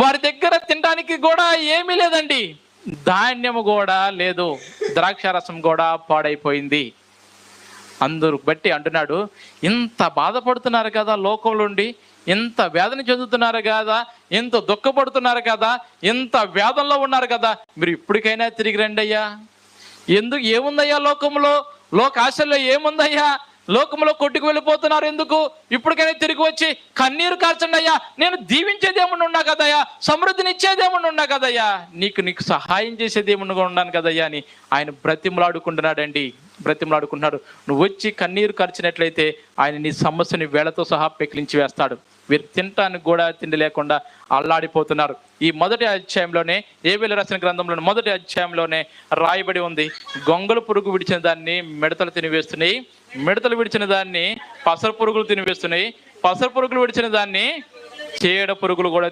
వారి దగ్గర తినడానికి కూడా ఏమీ లేదండి. ధాన్యము కూడా లేదు. ద్రాక్ష రసం కూడా పాడైపోయింది. అందరు బట్టి అంటున్నాడు ఇంత బాధపడుతున్నారు కదా లోకంలో ఉండి ఇంత వేదన చెందుతున్నారు కదా ఇంత దుఃఖపడుతున్నారు కదా ఇంత వేదనలో ఉన్నారు కదా మీరు ఇప్పటికైనా తిరిగి రండి అయ్యా ఎందుకు? ఏముందయ్యా లోకంలో? లోక ఆశల్లో ఏముందయ్యా? లోకంలో కొట్టుకు వెళ్ళిపోతున్నారు. ఎందుకు? ఇప్పటికైనా తిరిగి వచ్చి కన్నీరు కార్చండి అయ్యా నేను దీవించేదేమన్నా ఉన్నా కదయ్యా సమృద్ధిని ఇచ్చేదేమన్నా ఉన్నా కదయ్యా నీకు నీకు సహాయం చేసేదేమన్నా ఉన్నాను కదయ్యా అని ఆయన బ్రతిమలాడుకుంటున్నాడండి. బ్రతిమలాడుకుంటున్నాడు. నువ్వు వచ్చి కన్నీరు కరిచినట్లయితే ఆయన నీ సమస్యని వేళతో సహా పెకిలించి వేస్తాడు. వీరు తినటానికి కూడా తిండి లేకుండా అల్లాడిపోతున్నారు. ఈ మొదటి అధ్యాయంలోనే ఏవేలు రాసిన గ్రంథంలో మొదటి అధ్యాయంలోనే రాయబడి ఉంది. గొంగళ పురుగు విడిచిన దాన్ని మిడతలు తినివేస్తున్నాయి. మిడతలు విడిచిన దాన్ని పసర పురుగులు తినివేస్తున్నాయి. పసర పురుగులు విడిచిన దాన్ని చీడ పురుగులు కూడా